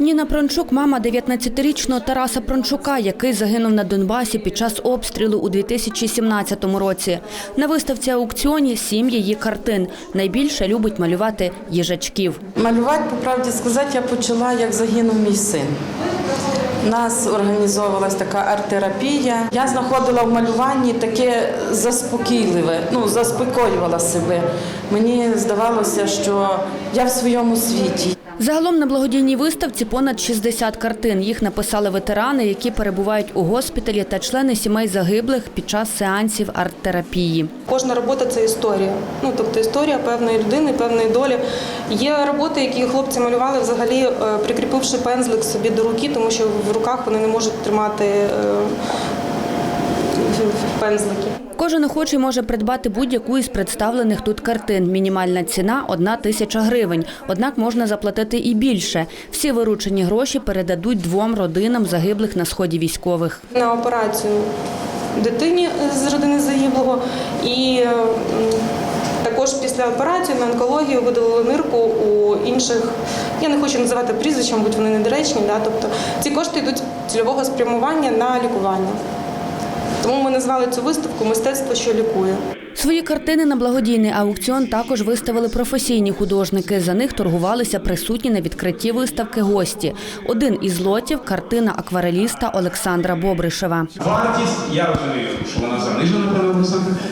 Ніна Прончук – мама 19-річного Тараса Прончука, який загинув на Донбасі під час обстрілу у 2017 році. На виставці аукціоні сім її картин. Найбільше любить малювати їжачків. Малювати, по правді сказати, я почала, як загинув мій син. У нас організовувалась така арт-терапія. Я знаходила в малюванні таке заспокійливе, ну, заспокоювала себе. Мені здавалося, що я в своєму світі. Загалом на благодійній виставці понад 60 картин. Їх написали ветерани, які перебувають у госпіталі та члени сімей загиблих під час сеансів арт-терапії. Кожна робота це історія. Ну тобто історія певної людини, певної долі. Є роботи, які хлопці малювали взагалі, е, прикріпивши пензлик собі до руки, тому що в руках вони не можуть тримати е, пензлики. Кожен охочий може придбати будь-яку із представлених тут картин. Мінімальна ціна – одна тисяча гривень. Однак можна заплатити і більше. Всі виручені гроші передадуть двом родинам загиблих на сході військових. На операцію дитині з родини загиблого і е, також після операції на онкологію видалили нирку у інших. Я не хочу називати прізвища, мабуть, вони недоречні. Да? Тобто ці кошти йдуть цільового спрямування на лікування. Тому ми назвали цю виставку Мистецтво, що лікує. Свої картини на благодійний аукціон також виставили професійні художники. За них торгувалися присутні на відкритті виставки гості. Один із лотів – картина аквареліста Олександра Бобришева. Вартість, я розумію, що вона занижена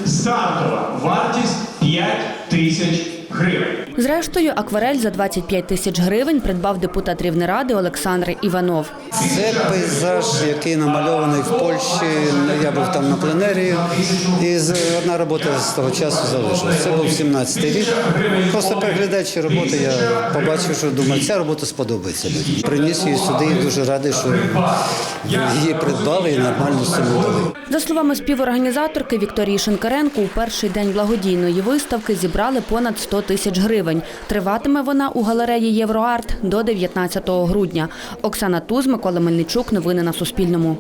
стартова вартість 5 тисяч гривень. Зрештою, акварель за 25 тисяч гривень придбав депутат Рівнеради Олександр Іванов. Це пейзаж, який намальований в Польщі. Я був там на пленері, і одна робота з того часу залишилась. Це був 17-й рік. Просто переглядаючи роботи, я побачив, що думаю, ця робота сподобається. Приніс її сюди і дуже радий, що її придбали і нормально з цим дали. За словами співорганізаторки Вікторії Шинкаренко, у перший день благодійної виставки зібрали понад 100 тисяч гривень. Триватиме вона у галереї Євроарт до 19 грудня. Оксана Туз, Микола Мельничук. Новини на Суспільному.